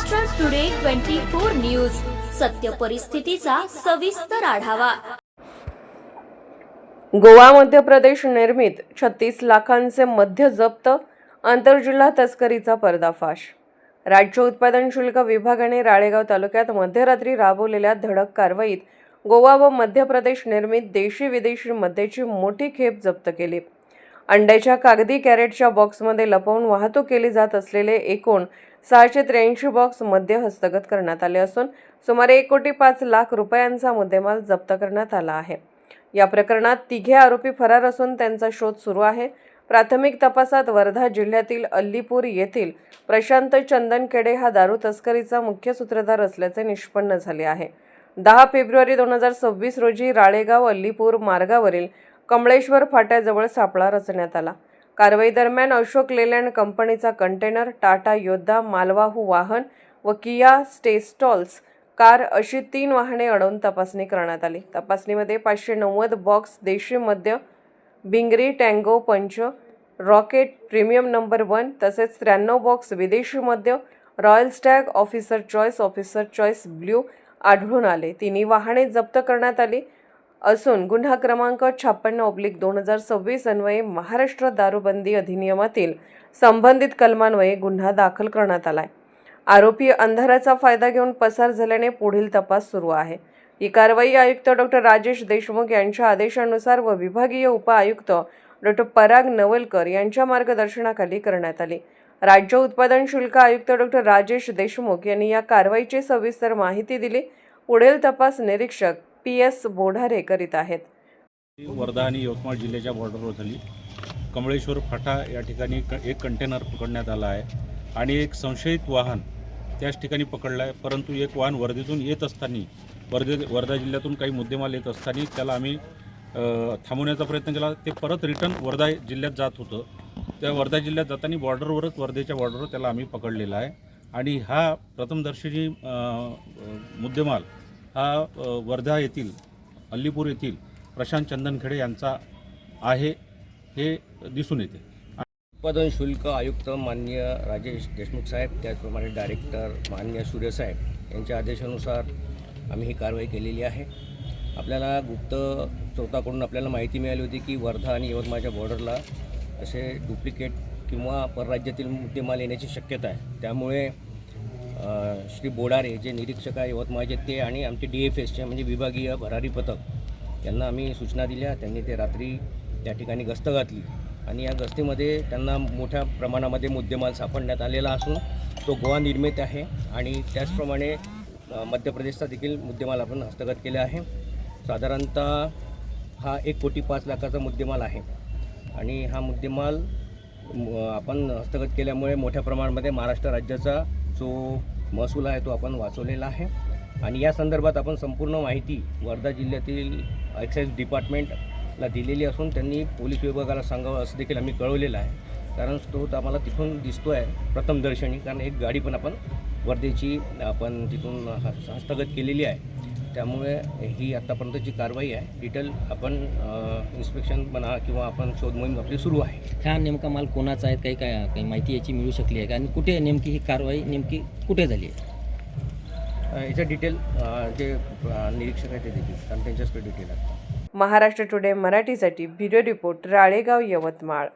Maharashtra Today twenty four news सत्य परिस्थितीचा सविस्तर आढावा. गोवा मध्य प्रदेश निर्मित छत्तीस लाखांचे मध्य जप्त आंतरजिल्हा तस्करीचा पर्दाफाश. राज्य उत्पादन शुल्क विभागाने राळेगाव तालुक्यात मध्यरात्री राबवलेल्या धडक कारवाईत गोवा व मध्य प्रदेश निर्मित देशी विदेशी मद्याची मोठी खेप जप्त केली. अंड्याच्या कागदी कॅरेटच्या बॉक्समध्ये लपवून वाहतूक केली जात असलेले एकूण सहाशे त्र्याऐंशी बॉक्समध्ये हस्तगत करण्यात आले असून सुमारे एक कोटी पाच लाख रुपयांचा मुद्देमाल जप्त करण्यात आला आहे. या प्रकरणात तिघे आरोपी फरार असून त्यांचा शोध सुरू आहे. प्राथमिक तपासात वर्धा जिल्ह्यातील अल्लीपूर येथील प्रशांत चंदनखेडे हा दारू तस्करीचा मुख्य सूत्रधार असल्याचे निष्पन्न झाले आहे. दहा फेब्रुवारी दोन हजार सव्वीस रोजी राळेगाव अल्लीपूर मार्गावरील कमळेश्वर फाट्याजवळ सापळा रचण्यात आला. कारवाई दरम्यान अशोक लेलँड कंपनीचा कंटेनर टाटा योद्धा मालवाहू वाहन व किया स्टेस्टॉल्स कार अशी तीन वाहने अडवून तपासणी करण्यात आली. तपासणीमध्ये पाचशे नव्वद बॉक्स देशी मद्य बिंगरी tango punch rocket premium number one तसेच त्र्याण्णव बॉक्स विदेशी मद्य Royal Stag Officer Choice Officer Choice Blue आढळून आले. तिन्ही वाहने जप्त करण्यात आली. असून गुन्हा क्रमांक छप्पन्न ऑब्लिक दोन हजार सव्वीस अन्वये महाराष्ट्र दारूबंदी अधिनियमातील संबंधित कलमान्वये गुन्हा दाखल करण्यात आलाय. आरोपी अंधाराचा फायदा घेऊन पसार झाल्याने पुढील तपास सुरू आहे. ही कारवाई आयुक्त डॉक्टर राजेश देशमुख यांच्या आदेशानुसार व विभागीय उपआयुक्त डॉक्टर पराग नवलकर यांच्या मार्गदर्शनाखाली करण्यात आली. राज्य उत्पादन शुल्क आयुक्त डॉक्टर राजेश देशमुख यांनी या कारवाईची सविस्तर माहिती दिली. पुढील तपास निरीक्षक पी एस बोढारे करीत आहेत. वर्धा आणि यवतमाळ जिल्ह्याच्या बॉर्डरवर झाली. कमळेश्वर फाटा या ठिकाणी एक कंटेनर पकडण्यात आला आहे आणि एक संशयित वाहन त्याच ठिकाणी पकडलं आहे. परंतु एक वाहन वर्धेतून येत असताना वर्धे वर्धा जिल्ह्यातून काही मुद्देमाल येत असताना त्याला आम्ही थांबवण्याचा प्रयत्न केला. ते परत रिटर्न वर्धा जिल्ह्यात जात होतं. त्या वर्धा जिल्ह्यात जाताना बॉर्डरवरच वर्धेच्या बॉर्डरवर त्याला आम्ही पकडलेला आहे. आणि हा प्रथमदर्शनी मुद्देमाल हा वर्धा येथील अल्लीपूर येथील प्रशांत चंदनखेडे यांचा आहे हे दिसून येते. उत्पादन शुल्क आयुक्त मान्य राजेश देशमुख साहेब त्याचप्रमाणे डायरेक्टर मान्य सूर्य साहेब यांच्या आदेशानुसार आम्ही ही कारवाई केलेली आहे. आपल्याला गुप्त स्रोताकडून आपल्याला माहिती मिळाली होती की वर्धा आणि यवतमाळच्या बॉर्डरला असे डुप्लिकेट किंवा परराज्यातील मुद्देमाल येण्याची शक्यता आहे. त्यामुळे श्री बोडारे जे निरीक्षक आहे यवतमाळचे ते आणि आमचे डी एफ एसचे म्हणजे विभागीय भरारी पथक यांना आम्ही सूचना दिल्या. त्यांनी ते रात्री त्या ठिकाणी गस्त घातली आणि या गस्तीमध्ये त्यांना मोठ्या प्रमाणामध्ये मुद्देमाल सापडण्यात आलेला असून तो गोवा निर्मित आहे आणि त्याचप्रमाणे मध्य प्रदेशचा देखील मुद्देमाल आपण हस्तगत केला आहे. साधारणतः हा एक कोटी पाच लाखाचा मुद्देमाल आहे आणि हा मुद्देमाल आपण हस्तगत केल्यामुळे मोठ्या प्रमाणामध्ये महाराष्ट्र राज्याचा जो महसूल आहे तो आपण वाचवलेला आहे. आणि या संदर्भात आपण संपूर्ण माहिती वर्धा जिल्ह्यातील एक्साईज डिपार्टमेंटला दिलेली असून त्यांनी पोलीस विभागाला सांगावं असं देखील आम्ही कळवलेलं आहे. कारण तो आम्हाला तिथून दिसतो आहे प्रथमदर्शनी कारण एक गाडी पण आपण वर्धेची आपण तिथून हस्तगत केलेली आहे. त्यामुळे ही आत्तापर्यंतची कारवाई आहे डिटेल आपण इन्स्पेक्शन म्हणा किंवा आपण शोध मोहीम आपली सुरू आहे. हा नेमका माल कोणाचा आहे काही काय काही माहिती याची मिळू शकली आहे का? आणि कुठे नेमकी ही कारवाई नेमकी कुठे झाली आहे? अ, याचं डिटेल जे निरीक्षक आहे ते देतील कारण त्यांच्याचकडे डिटेल आहे. महाराष्ट्र टुडे मराठीसाठी व्हिडिओ रिपोर्ट राळेगाव यवतमाळ.